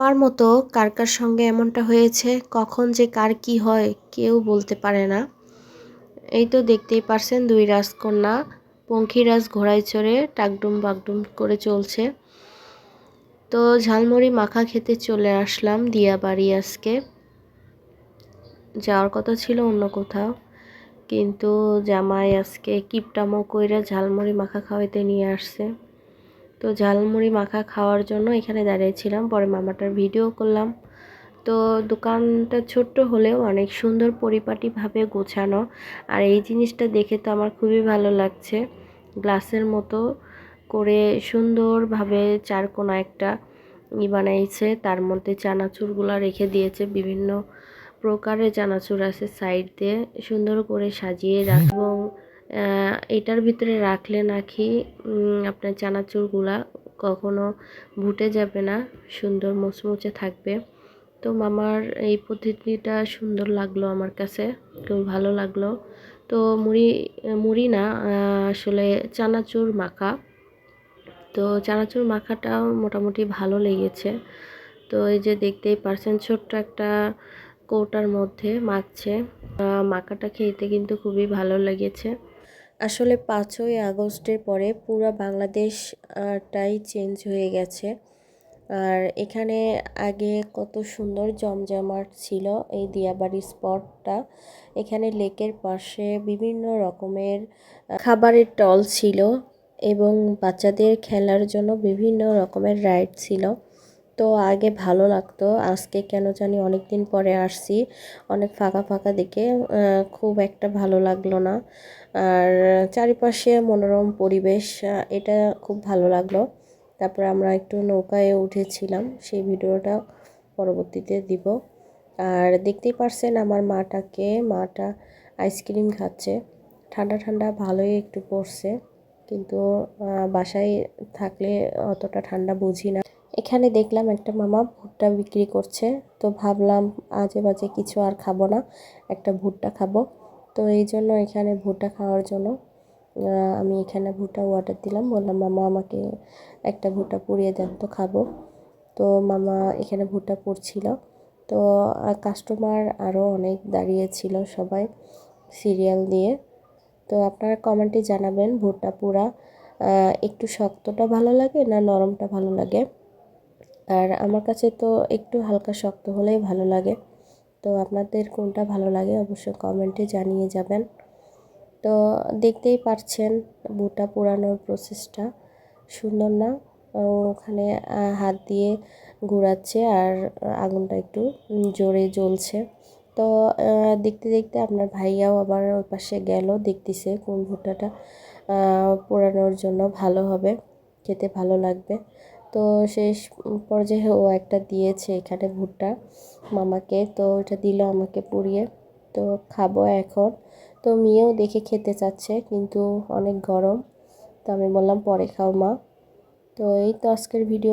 আমার মতো কার কার সঙ্গে এমনটা হয়েছে? কখন যে কার কি হয়, কেউ বলতে পারে না। এই তো দেখতেই পারছেন দুই রাজকন্যা পঙ্খিরাজ ঘোড়ায় চড়ে টাকডুম বাগডুম করে চলছে। তো ঝালমুড়ি মাখা খেতে চলে আসলাম দিয়া বাড়ি আজকে। যাওয়ার কথা ছিল অন্য কোথাও। কিন্তু জামাই আজকে কিপটামো কইরা ঝালমুড়ি মাখা খাওয়াইতে নিয়ে আসছে। তো ঝালমুড়ি মাখা খাওয়ার জন্য এখানে দাঁড়িয়েছিলাম। পরে মামাটার ভিডিও করলাম। তো দোকানটা ছোট্ট হলেও অনেক সুন্দর পরিপাটিভাবে গোছানো। আর এই জিনিসটা দেখে তো আমার খুবই ভালো লাগছে। গ্লাসের মতো করে সুন্দরভাবে চারকোনা একটা ই বানাইছে। তার মধ্যে চানাচুরগুলো রেখে দিয়েছে। বিভিন্ন প্রকারের চানাচুর আছে সাইড দিয়ে। সুন্দর করে সাজিয়ে রাখ এবং এটার ভিতরে রাখলে নাকি আপনার চানাচুরগুলা কখনো ভুটে যাবে না, সুন্দর মুচমুচে থাকবে। তো মামার এই পদ্ধতিটা সুন্দর লাগল আমার কাছে, খুব ভালো লাগল। তো মুড়ি মুড়ি না আসলে চানাচুর মাখা। তো চানাচুর মাখাটাও মোটামুটি ভালো লেগেছে। তো এই যে দেখতেই পারছেন, ছোট্ট একটা কৌটার মধ্যে মাখছে। মাখাটা খেতে কিন্তু খুবই ভালো লেগেছে। আসলে পাঁচই আগস্টের পরে পুরো বাংলাদেশটাই চেঞ্জ হয়ে গেছে। আর এখানে আগে কত সুন্দর জমজমাট ছিল এই দিয়াবাড়ি স্পটটা। এখানে লেকের পাশে বিভিন্ন রকমের খাবারের টল ছিল এবং বাচ্চাদের খেলার জন্য বিভিন্ন রকমের রাইড ছিল। তো আগে ভালো লাগতো। আজকে কেন জানি অনেক দিন পরে আসছি, অনেক ফাঁকা ফাঁকা দেখে খুব একটা ভালো লাগল না। আর চারিপাশে মনোরম পরিবেশ এটা খুব ভালো লাগল। তারপর আমরা একটু নৌকায় উঠেছিলাম, সেই ভিডিওটা পরবর্তীতে দিব। আর দেখতেই পারছেন আমার মাটাকে, মাটা আইসক্রিম খাচ্ছে। ঠান্ডা ঠান্ডা ভালোই একটু পড়ছে, কিন্তু বাসায় থাকলে অতটা ঠান্ডা বুঝি না। এখানে দেখলাম একটা মামা ভুট্টা বিক্রি করছে। তো ভাবলাম আজে বাজে কিছু আর খাব না, একটা ভুট্টা খাব। তো এই জন্য এখানে ভুট্টা খাওয়ার জন্য আমি এখানে ভুট্টা অর্ডার দিলাম। বললাম, মামা, আমাকে একটা ভুট্টা পুড়িয়ে দেন তো খাব। তো মামা এখানে ভুট্টা পুড়ছিল। তো কাস্টমার আরও অনেক দাঁড়িয়েছিল সবাই সিরিয়াল দিয়ে। তো আপনারা কমেন্টে জানাবেন ভুট্টা পুরা একটু শক্তটা ভালো লাগে না নরমটা ভালো লাগে? আর আমার কাছে তো একটু হালকা শক্ত হলেই ভালো লাগে। তো আপনাদের কোনটা ভালো লাগে অবশ্যই কমেন্টে জানিয়ে যাবেন। তো দেখতেই পারছেন বুটা পোড়ানোর প্রসেসটা সুন্দর না। ওখানে হাত দিয়ে ঘুরাচ্ছে আর আগুনটা একটু জোরে জ্বলছে। তো দেখতে দেখতে আপনার ভাইয়াও আবার ওই পাশে গেল, দেখতেছে কোন ভুট্টাটা পোড়ানোর জন্য ভালো হবে, খেতে ভালো লাগবে। তো শেষ পর্যায়ে ও একটা দিয়েছে এখানে ভুট্টা মামাকে। তো ওটা দিল আমাকে পুড়িয়ে। তো খাব এখন। তো মেয়েও দেখে খেতে চাচ্ছে, কিন্তু অনেক গরম। তো আমি বললাম, পরে খাও মা। তো এই তো আজকের ভিডিও